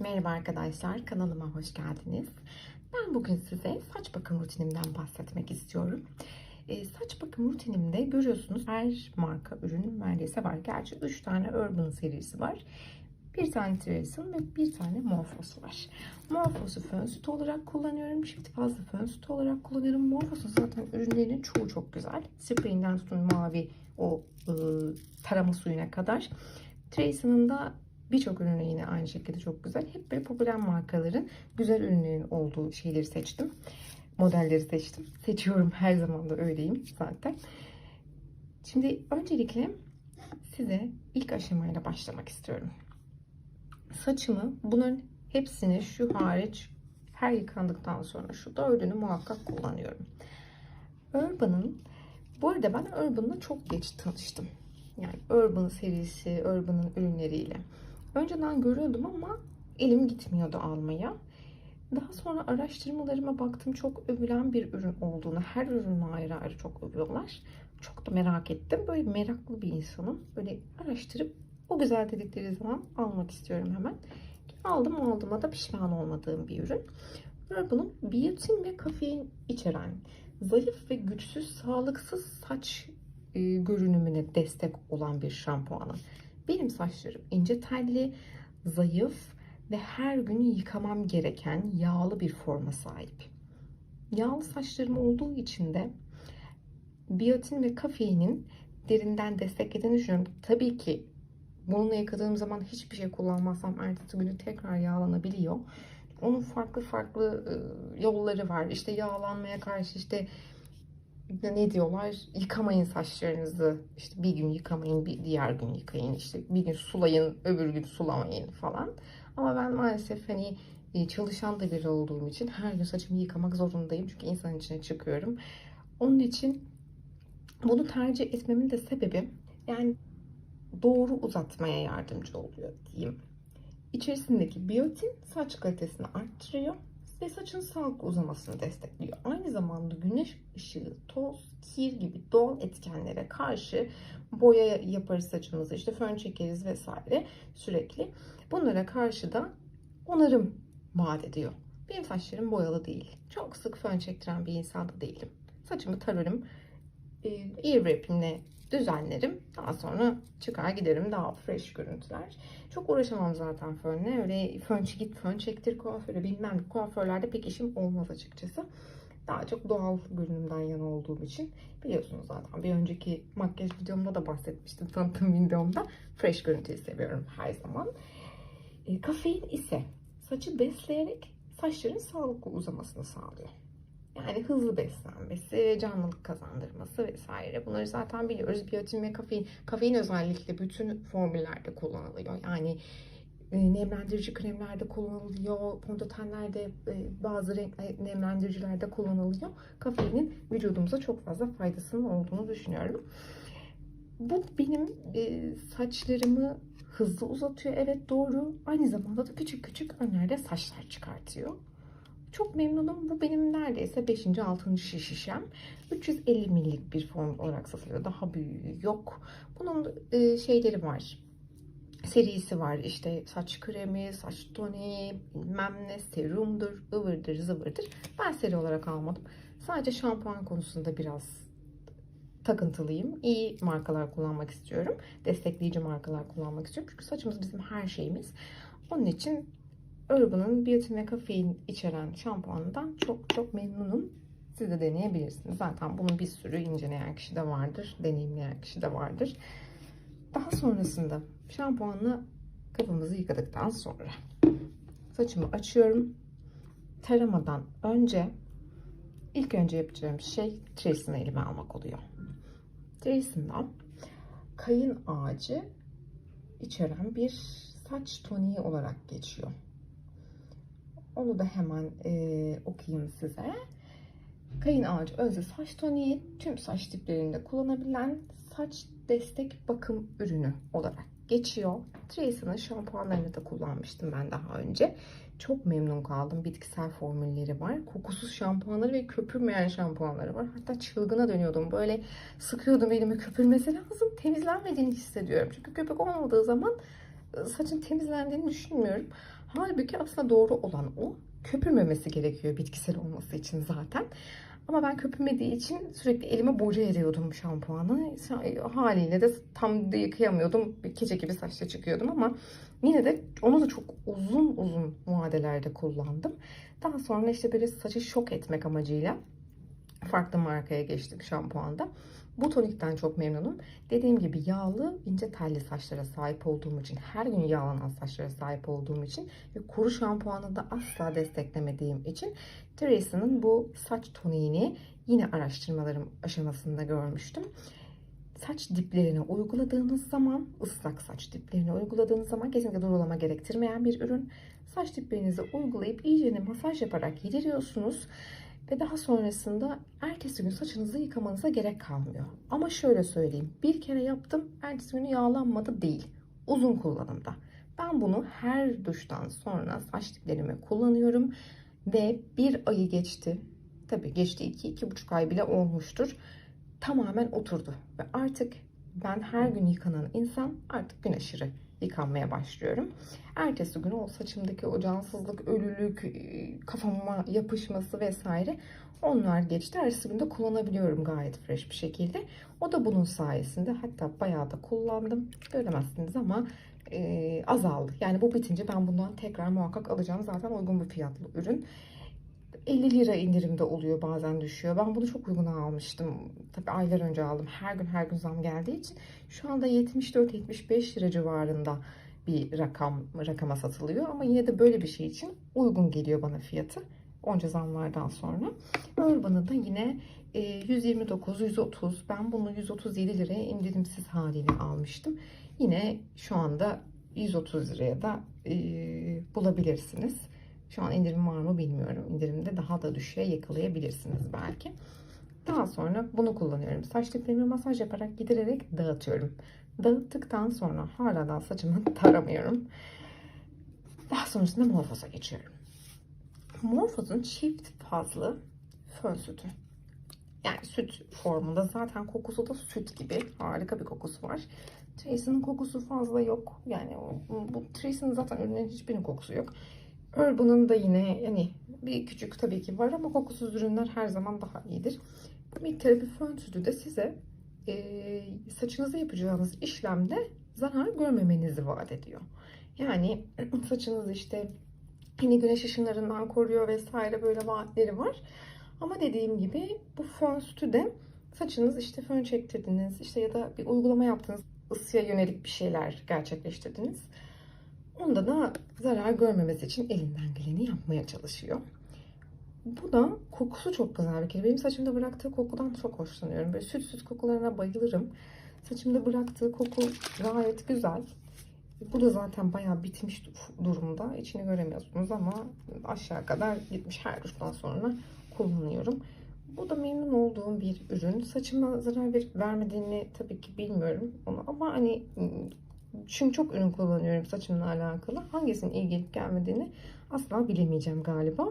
Merhaba arkadaşlar, kanalıma hoş geldiniz. Ben bugün size saç bakım rutinimden bahsetmek istiyorum. Ee, saç bakım rutinimde görüyorsunuz her marka ürün neredeyse var. Gerçi 3 tane Urban serisi var. Bir tane Treason ve bir tane Morphos var. Morphos'u fön sütü olarak kullanıyorum. Çift fazla fön sütü olarak kullanıyorum. Morphos'un zaten ürünlerinin çoğu çok güzel. Spreyinden tutun mavi o ıı, tarama suyuna kadar. Tracyn'ın da Birçok ürünü yine aynı şekilde çok güzel. Hep böyle popüler markaların güzel ürünlerin olduğu şeyleri seçtim. Modelleri seçtim. Seçiyorum her zaman da öyleyim zaten. Şimdi öncelikle size ilk aşamayla başlamak istiyorum. Saçımı bunların hepsini şu hariç her yıkandıktan sonra şu dördünü muhakkak kullanıyorum. Urban'ın bu arada ben Urban'la çok geç tanıştım. Yani Urban serisi, Urban'ın ürünleriyle. Önceden görüyordum ama elim gitmiyordu almaya. Daha sonra araştırmalarıma baktım çok övülen bir ürün olduğunu, her ürünü ayrı ayrı çok övüyorlar. Çok da merak ettim. Böyle meraklı bir insanım. Böyle araştırıp o güzel dedikleri zaman almak istiyorum hemen. Aldım aldığıma da pişman olmadığım bir ürün. Urban'ın biotin ve kafein içeren zayıf ve güçsüz, sağlıksız saç e, görünümüne destek olan bir şampuanı. Benim saçlarım ince telli, zayıf ve her gün yıkamam gereken yağlı bir forma sahip. Yağlı saçlarım olduğu için de biyotin ve kafeinin derinden desteklediğini düşünüyorum. Tabii ki bununla yıkadığım zaman hiçbir şey kullanmazsam ertesi günü tekrar yağlanabiliyor. Onun farklı farklı yolları var. İşte yağlanmaya karşı işte ne diyorlar? Yıkamayın saçlarınızı. İşte bir gün yıkamayın, bir diğer gün yıkayın. İşte bir gün sulayın, öbür gün sulamayın falan. Ama ben maalesef hani e, çalışan da biri olduğum için her gün saçımı yıkamak zorundayım. Çünkü insan içine çıkıyorum. Onun için bunu tercih etmemin de sebebi yani doğru uzatmaya yardımcı oluyor diyeyim. İçerisindeki biyotin saç kalitesini arttırıyor ve saçın sağlıklı uzamasını destekliyor. Aynı zamanda güneş ışığı, toz, kir gibi doğal etkenlere karşı boya yaparız saçımızı, işte fön çekeriz vesaire sürekli. Bunlara karşı da onarım vaat ediyor. Benim saçlarım boyalı değil. Çok sık fön çektiren bir insan da değilim. Saçımı tararım, e, ear wrap'imle düzenlerim. Daha sonra çıkar giderim daha fresh görüntüler. Çok uğraşamam zaten fönle. Öyle fön git fön çektir kuaföre bilmem. Kuaförlerde pek işim olmaz açıkçası. Daha çok doğal görünümden yana olduğum için biliyorsunuz zaten. Bir önceki makyaj videomda da bahsetmiştim. Tanıtım videomda. Fresh görüntüyü seviyorum her zaman. E, kafein ise saçı besleyerek saçların sağlıklı uzamasını sağlıyor. Yani hızlı beslenmesi, canlılık kazandırması vesaire. Bunları zaten biliyoruz. Biyotin ve kafein. Kafein özellikle bütün formüllerde kullanılıyor. Yani e, nemlendirici kremlerde kullanılıyor. Fondötenlerde e, bazı renk e, nemlendiricilerde kullanılıyor. Kafeinin vücudumuza çok fazla faydasının olduğunu düşünüyorum. Bu benim saçlarımı hızlı uzatıyor. Evet doğru. Aynı zamanda da küçük küçük önlerde saçlar çıkartıyor. Çok memnunum. Bu benim neredeyse 5. 6. şişem. 350 millik bir form olarak satılıyor. Daha büyüğü yok. Bunun e, şeyleri var. Serisi var. İşte saç kremi, saç toniği, bilmem ne, serumdur, ıvırdır, zıvırdır. Ben seri olarak almadım. Sadece şampuan konusunda biraz takıntılıyım. İyi markalar kullanmak istiyorum. Destekleyici markalar kullanmak istiyorum. Çünkü saçımız bizim her şeyimiz. Onun için Urban'ın biyotin ve kafein içeren şampuanından çok çok memnunum. Siz de deneyebilirsiniz. Zaten bunun bir sürü inceleyen kişi de vardır. Deneyimleyen kişi de vardır. Daha sonrasında şampuanla kafamızı yıkadıktan sonra saçımı açıyorum. Taramadan önce ilk önce yapacağım şey Tracy'ni elime almak oluyor. Tracy'nden kayın ağacı içeren bir saç toniği olarak geçiyor. Onu da hemen e, okuyayım size. Kayın ağacı özü saç toniği tüm saç tiplerinde kullanabilen saç destek bakım ürünü olarak geçiyor. Tracy'nin şampuanlarını da kullanmıştım ben daha önce. Çok memnun kaldım. Bitkisel formülleri var. Kokusuz şampuanları ve köpürmeyen şampuanları var. Hatta çılgına dönüyordum. Böyle sıkıyordum elimi köpürmesi lazım. Temizlenmediğini hissediyorum. Çünkü köpük olmadığı zaman saçın temizlendiğini düşünmüyorum. Halbuki aslında doğru olan o. Köpürmemesi gerekiyor bitkisel olması için zaten. Ama ben köpürmediği için sürekli elime boca eriyordum şampuanı. Haliyle de tam da yıkayamıyordum. Keçe gibi saçta çıkıyordum ama yine de onu da çok uzun uzun vadelerde kullandım. Daha sonra işte böyle saçı şok etmek amacıyla farklı markaya geçtik şampuanda. Bu tonikten çok memnunum. Dediğim gibi yağlı, ince telli saçlara sahip olduğum için, her gün yağlanan saçlara sahip olduğum için ve kuru şampuanı da asla desteklemediğim için Teresa'nın bu saç toniğini yine araştırmalarım aşamasında görmüştüm. Saç diplerine uyguladığınız zaman, ıslak saç diplerine uyguladığınız zaman kesinlikle durulama gerektirmeyen bir ürün. Saç diplerinizi uygulayıp iyicene masaj yaparak yediriyorsunuz. Ve daha sonrasında ertesi gün saçınızı yıkamanıza gerek kalmıyor. Ama şöyle söyleyeyim. Bir kere yaptım. Ertesi günü yağlanmadı değil. Uzun kullanımda. Ben bunu her duştan sonra saç diplerime kullanıyorum. Ve bir ayı geçti. Tabii geçti iki, iki buçuk ay bile olmuştur. Tamamen oturdu. Ve artık ben her gün yıkanan insan artık gün aşırı yıkanmaya başlıyorum. Ertesi gün o saçımdaki o cansızlık, ölülük, kafama yapışması vesaire onlar geçti. Ertesi günde kullanabiliyorum gayet fresh bir şekilde. O da bunun sayesinde hatta bayağı da kullandım. Göremezsiniz ama e, azaldı. Yani bu bitince ben bundan tekrar muhakkak alacağım. Zaten uygun bir fiyatlı ürün. 50 lira indirimde oluyor bazen düşüyor. Ben bunu çok uyguna almıştım. Tabii aylar önce aldım. Her gün her gün zam geldiği için şu anda 74-75 lira civarında bir rakam rakama satılıyor. Ama yine de böyle bir şey için uygun geliyor bana fiyatı. Onca zamlardan sonra. Urban'ı da yine 129, 130. Ben bunu 137 liraya indirimsiz haliyle almıştım. Yine şu anda 130 liraya da e, bulabilirsiniz. Şu an indirim var mı bilmiyorum. İndirimde daha da düşüğe yakalayabilirsiniz belki. Daha sonra bunu kullanıyorum. Saç diplerimi masaj yaparak gidererek dağıtıyorum. Dağıttıktan sonra hala da saçımı taramıyorum. Daha sonrasında morfoza geçiyorum. Morfozun çift fazlı fön sütü. Yani süt formunda zaten kokusu da süt gibi. Harika bir kokusu var. Tracy'nin kokusu fazla yok. Yani bu Tracy'nin zaten ürünlerin hiçbirinin kokusu yok. Urban'ın da yine yani bir küçük tabii ki var ama kokusuz ürünler her zaman daha iyidir. Bir terapi fön sütü de size e, saçınıza yapacağınız işlemde zarar görmemenizi vaat ediyor. Yani saçınız işte yine güneş ışınlarından koruyor vesaire böyle vaatleri var. Ama dediğim gibi bu fön sütü de saçınız işte fön çektirdiniz işte ya da bir uygulama yaptınız ısıya yönelik bir şeyler gerçekleştirdiniz. Onda da zarar görmemesi için elinden geleni yapmaya çalışıyor. Bu da kokusu çok güzel bir kere. Benim saçımda bıraktığı kokudan çok hoşlanıyorum. Böyle süt süt kokularına bayılırım. Saçımda bıraktığı koku gayet güzel. Bu da zaten bayağı bitmiş durumda. İçini göremiyorsunuz ama aşağı kadar gitmiş her duştan sonra kullanıyorum. Bu da memnun olduğum bir ürün. Saçıma zarar verip vermediğini tabii ki bilmiyorum onu ama hani çünkü çok ürün kullanıyorum saçımla alakalı. Hangisinin iyi gelip gelmediğini asla bilemeyeceğim galiba.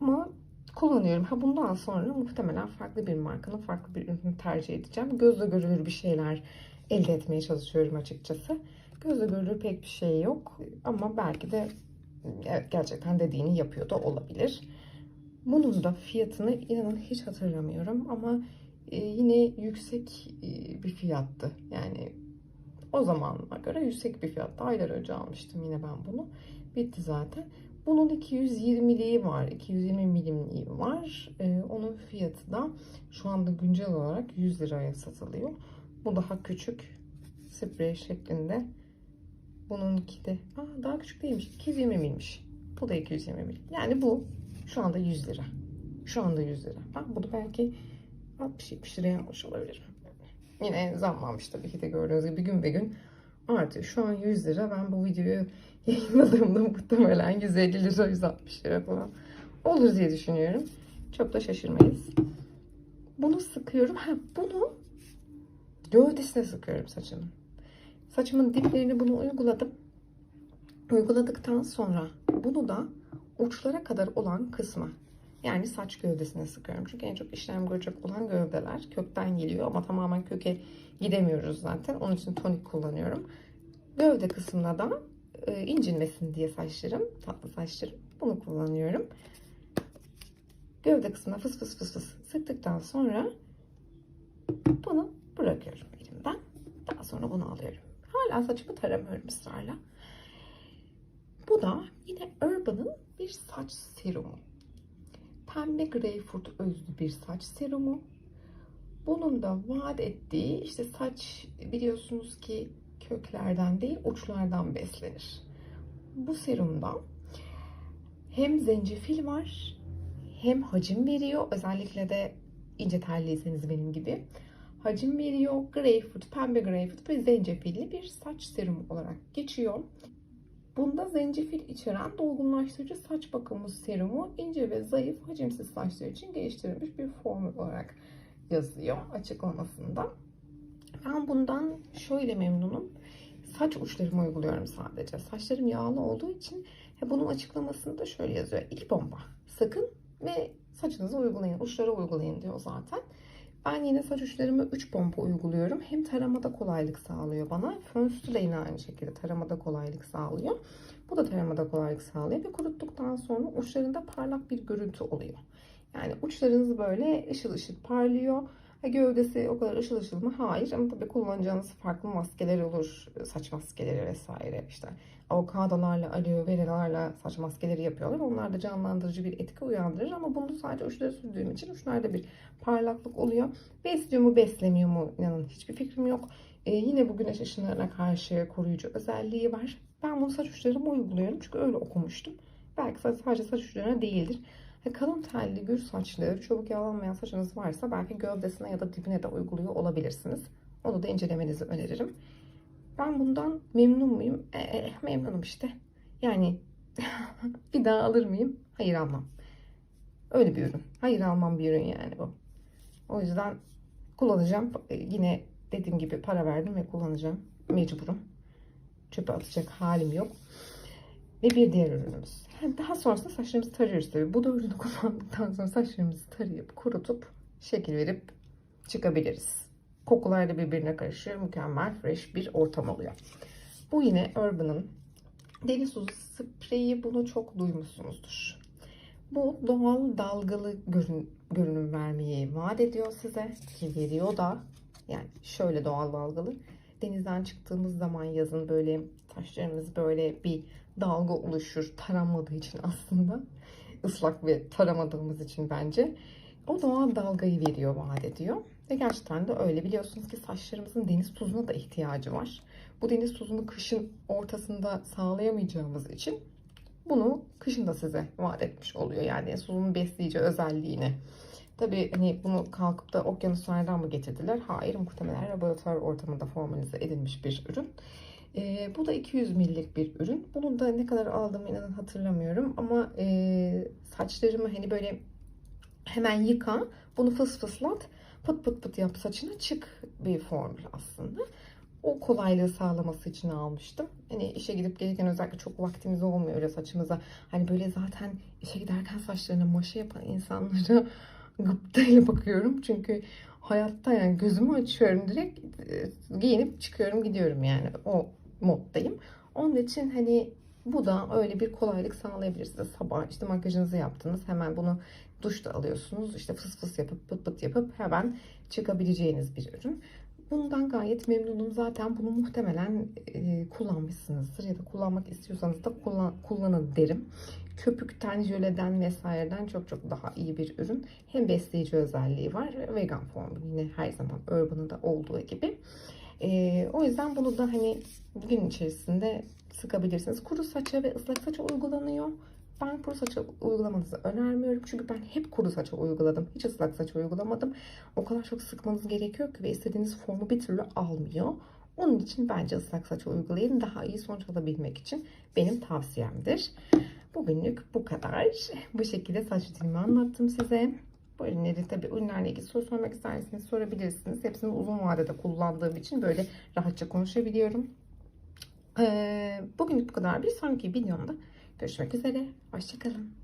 Ama kullanıyorum. Ha bundan sonra muhtemelen farklı bir markanın farklı bir ürünü tercih edeceğim. Gözle görülür bir şeyler elde etmeye çalışıyorum açıkçası. Gözle görülür pek bir şey yok. Ama belki de evet, gerçekten dediğini yapıyor da olabilir. Bunun da fiyatını inanın hiç hatırlamıyorum ama e, yine yüksek e, bir fiyattı. Yani o zamanına göre yüksek bir fiyatta aylar önce almıştım yine ben bunu. Bitti zaten. Bunun 220'liği var. 220 milimliği var. Ee, onun fiyatı da şu anda güncel olarak 100 liraya satılıyor. Bu daha küçük. Sprey şeklinde. Bununki de aa, daha küçük değilmiş. 220 milmiş. Bu da 220 mil. Yani bu şu anda 100 lira. Şu anda 100 lira. Ben bunu belki 60-70 liraya almış olabilirim. Yine zamlanmış tabii ki de gördüğünüz gibi gün be gün artıyor. Şu an 100 lira. Ben bu videoyu yayınladığımda muhtemelen 150 lira 160 lira falan olur diye düşünüyorum. Çok da şaşırmayız. Bunu sıkıyorum. Ha bunu gövdesine sıkıyorum saçımın. Saçımın diplerini bunu uyguladım. Uyguladıktan sonra bunu da uçlara kadar olan kısma yani saç gövdesine sıkıyorum. Çünkü en çok işlem görecek olan gövdeler kökten geliyor ama tamamen köke gidemiyoruz zaten. Onun için tonik kullanıyorum. Gövde kısmına da e, incinmesin diye saçlarım, tatlı saçlarım. Bunu kullanıyorum. Gövde kısmına fıs fıs fıs fıs sıktıktan sonra bunu bırakıyorum elimden. Daha sonra bunu alıyorum. Hala saçımı taramıyorum ısrarla. Bu da yine Urban'ın bir saç serumu. Pembe greyfurt özlü bir saç serumu. Bunun da vaat ettiği işte saç biliyorsunuz ki köklerden değil uçlardan beslenir. Bu serumda hem zencefil var hem hacim veriyor. Özellikle de ince telliyseniz benim gibi. Hacim veriyor. Greyfurt, pembe greyfurt ve zencefilli bir saç serumu olarak geçiyor. Bunda zencefil içeren dolgunlaştırıcı saç bakımı serumu ince ve zayıf hacimsiz saçlar için geliştirilmiş bir formül olarak yazıyor açıklamasında. Ben bundan şöyle memnunum. Saç uçlarıma uyguluyorum sadece. Saçlarım yağlı olduğu için bunun açıklamasında şöyle yazıyor. İki bomba. Sakın ve saçınıza uygulayın. Uçlara uygulayın diyor zaten. Ben yine saç uçlarıma 3 pompa uyguluyorum. Hem taramada kolaylık sağlıyor bana. Fön de yine aynı şekilde taramada kolaylık sağlıyor. Bu da taramada kolaylık sağlıyor. Ve kuruttuktan sonra uçlarında parlak bir görüntü oluyor. Yani uçlarınız böyle ışıl ışıl parlıyor. Ha, gövdesi o kadar ışıl ışıl mı? Hayır ama tabii kullanacağınız farklı maskeler olur. Saç maskeleri vesaire işte. Avokadolarla, aloe veralarla saç maskeleri yapıyorlar. Onlar da canlandırıcı bir etki uyandırır ama bunu sadece uçlara sürdüğüm için uçlarda bir parlaklık oluyor. Besliyor mu beslemiyor mu inanın hiçbir fikrim yok. Ee, yine bu güneş ışınlarına karşı koruyucu özelliği var. Ben bunu saç uçlarıma uyguluyorum çünkü öyle okumuştum. Belki sadece saç uçlarına değildir. Kalın telli gür saçlı, çabuk yağlanmayan saçınız varsa belki gövdesine ya da dibine de uyguluyor olabilirsiniz. Onu da incelemenizi öneririm. Ben bundan memnun muyum? E, e, memnunum işte. Yani bir daha alır mıyım? Hayır almam. Öyle bir ürün. Hayır almam bir ürün yani bu. O yüzden kullanacağım. E, yine dediğim gibi para verdim ve kullanacağım. Mecburum. Çöpe atacak halim yok. Ve bir diğer ürünümüz. Daha sonrasında saçlarımızı tarıyoruz tabii. Bu da ürünü kullandıktan sonra saçlarımızı tarayıp kurutup şekil verip çıkabiliriz. Kokular da birbirine karışıyor. Mükemmel, fresh bir ortam oluyor. Bu yine Urban'ın deniz tuzu spreyi. Bunu çok duymuşsunuzdur. Bu doğal dalgalı görün, görünüm vermeyi vaat ediyor size. Ki veriyor da. Yani şöyle doğal dalgalı. Denizden çıktığımız zaman yazın böyle taşlarımız böyle bir dalga oluşur. Taranmadığı için aslında. ıslak ve taramadığımız için bence. O doğal dalgayı veriyor, vaat ediyor. Ve gerçekten de öyle. Biliyorsunuz ki saçlarımızın deniz tuzuna da ihtiyacı var. Bu deniz tuzunu kışın ortasında sağlayamayacağımız için bunu kışın da size vaat etmiş oluyor. Yani tuzunun besleyici özelliğini. Tabii hani bunu kalkıp da okyanuslardan mı getirdiler? Hayır muhtemelen laboratuvar ortamında formalize edilmiş bir ürün. E, bu da 200 millik bir ürün. Bunu da ne kadar aldığımı inanın hatırlamıyorum. Ama e, saçlarımı hani böyle hemen yıka. Bunu fıs fıslat. Pıt pıt pıt yap saçına çık bir formül aslında. O kolaylığı sağlaması için almıştım. Hani işe gidip gelirken özellikle çok vaktimiz olmuyor öyle saçımıza. Hani böyle zaten işe giderken saçlarına maşa yapan insanlara gıptayla bakıyorum. Çünkü hayatta yani gözümü açıyorum direkt e, giyinip çıkıyorum gidiyorum yani o moddayım. Onun için hani bu da öyle bir kolaylık sağlayabilir size. Sabah işte makyajınızı yaptınız. Hemen bunu duşta alıyorsunuz. İşte fıs fıs yapıp pıt pıt yapıp hemen çıkabileceğiniz bir ürün. Bundan gayet memnunum. Zaten bunu muhtemelen e, kullanmışsınızdır ya da kullanmak istiyorsanız da kullan, kullanın derim. Köpükten, jöleden vesaireden çok çok daha iyi bir ürün. Hem besleyici özelliği var. Vegan formu yine her zaman Urban'ın da olduğu gibi. E, o yüzden bunu da hani gün içerisinde sıkabilirsiniz. Kuru saça ve ıslak saça uygulanıyor. Ben kuru saça uygulamanızı önermiyorum. Çünkü ben hep kuru saça uyguladım. Hiç ıslak saça uygulamadım. O kadar çok sıkmanız gerekiyor ki ve istediğiniz formu bir türlü almıyor. Onun için bence ıslak saça uygulayın. Daha iyi sonuç alabilmek için benim tavsiyemdir. Bugünlük bu kadar. Bu şekilde saç rutinimi anlattım size. Bu ürünleri tabii ürünlerle ilgili soru sormak isterseniz sorabilirsiniz. Hepsini uzun vadede kullandığım için böyle rahatça konuşabiliyorum. Ee, bugünlük bu kadar. Bir sonraki videomda görüşmek üzere. Hoşçakalın.